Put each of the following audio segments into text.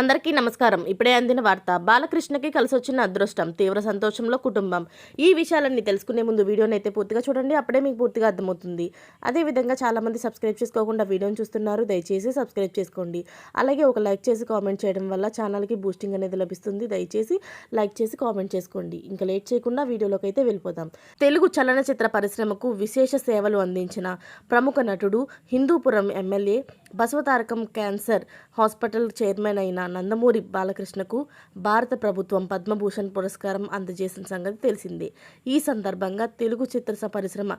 అందరికీ నమస్కారం. ఇప్పుడే అందిన వార్త బాలకృష్ణకి కలిసి వచ్చిన అదృష్టం తీవ్ర సంతోషంలో కుటుంబం. ఈ విషయాలన్నీ తెలుసుకునే ముందు వీడియోని అయితే పూర్తిగా చూడండి అప్పుడే మీకు పూర్తిగా అర్థమవుతుంది. అదేవిధంగా చాలామంది సబ్స్క్రైబ్ చేసుకోకుండా వీడియోని చూస్తున్నారు దయచేసి సబ్స్క్రైబ్ చేసుకోండి. అలాగే ఒక లైక్ చేసి కామెంట్ చేయడం వల్ల ఛానల్కి బూస్టింగ్ అనేది లభిస్తుంది. దయచేసి లైక్ చేసి కామెంట్ చేసుకోండి. ఇంకా లేట్ చేయకుండా వీడియోలోకి అయితే వెళ్ళిపోదాం. తెలుగు చలనచిత్ర పరిశ్రమకు విశేష సేవలు అందించిన ప్రముఖ నటుడు Hindupuram MLA Basavatarakam cancer hospital chairman అయిన నందమూరి బాలకృష్ణకు భారత ప్రభుత్వం పద్మభూషణ్ పురస్కారం అందజేసిన సంగతి తెలిసిందే. ఈ సందర్భంగా తెలుగు చిత్ర పరిశ్రమ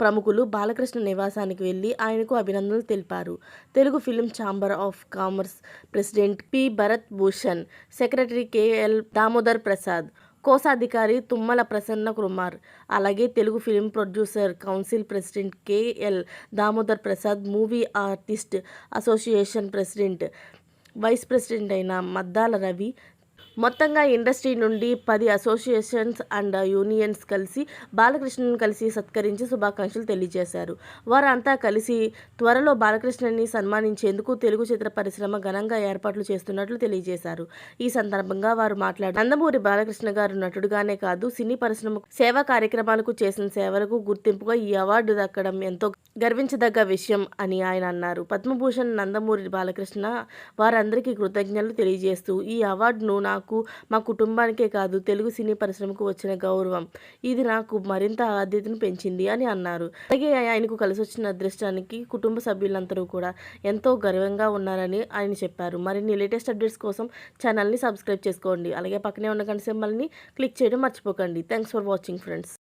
ప్రముఖులు బాలకృష్ణ నివాసానికి వెళ్ళి ఆయనకు అభినందనలు తెలిపారు. Telugu film chamber of commerce president P. Bharat Bhushan secretary KL Damodar Prasad కోశాధికారి తుమ్మల ప్రసన్న కుమార్ అలాగే Telugu film producer council president KL Damodar Prasad movie artist association president vice president అయిన మద్దాల రవి మొత్తంగా ఇండస్ట్రీ నుండి పది అసోసియేషన్స్ అండ్ యూనియన్స్ కలిసి బాలకృష్ణను కలిసి సత్కరించి శుభాకాంక్షలు తెలియజేశారు. వారంతా కలిసి త్వరలో బాలకృష్ణని సన్మానించేందుకు తెలుగు చిత్ర పరిశ్రమ ఘనంగా ఏర్పాట్లు చేస్తున్నట్లు తెలియజేశారు. ఈ సందర్భంగా వారు మాట్లాడారు నందమూరి బాలకృష్ణ గారు నటుడుగానే కాదు సినీ పరిశ్రమ సేవా కార్యక్రమాలకు చేసిన సేవలకు గుర్తింపుగా ఈ అవార్డు దక్కడం ఎంతో గర్వించదగ్గ విషయం అని ఆయన అన్నారు. పద్మభూషణ్ నందమూరి బాలకృష్ణ వారందరికీ కృతజ్ఞతలు తెలియజేస్తూ ఈ అవార్డును నాకు నాకు మా కుటుంబానికే కాదు తెలుగు సినీ పరిశ్రమకు వచ్చిన గౌరవం. ఇది నాకు మరింత ఆద్యతను పెంచింది అని అన్నారు. అలాగే ఆయనకు కలిసి వచ్చిన అదృష్టానికి కుటుంబ సభ్యులందరూ కూడా ఎంతో గర్వంగా ఉన్నారని ఆయన చెప్పారు. మరిన్ని లేటెస్ట్ అప్డేట్స్ కోసం ఛానల్ని సబ్స్క్రైబ్ చేసుకోండి. అలాగే పక్కనే ఉన్న గంట సింబల్ని క్లిక్ చేయడం మర్చిపోకండి. Thanks for watching friends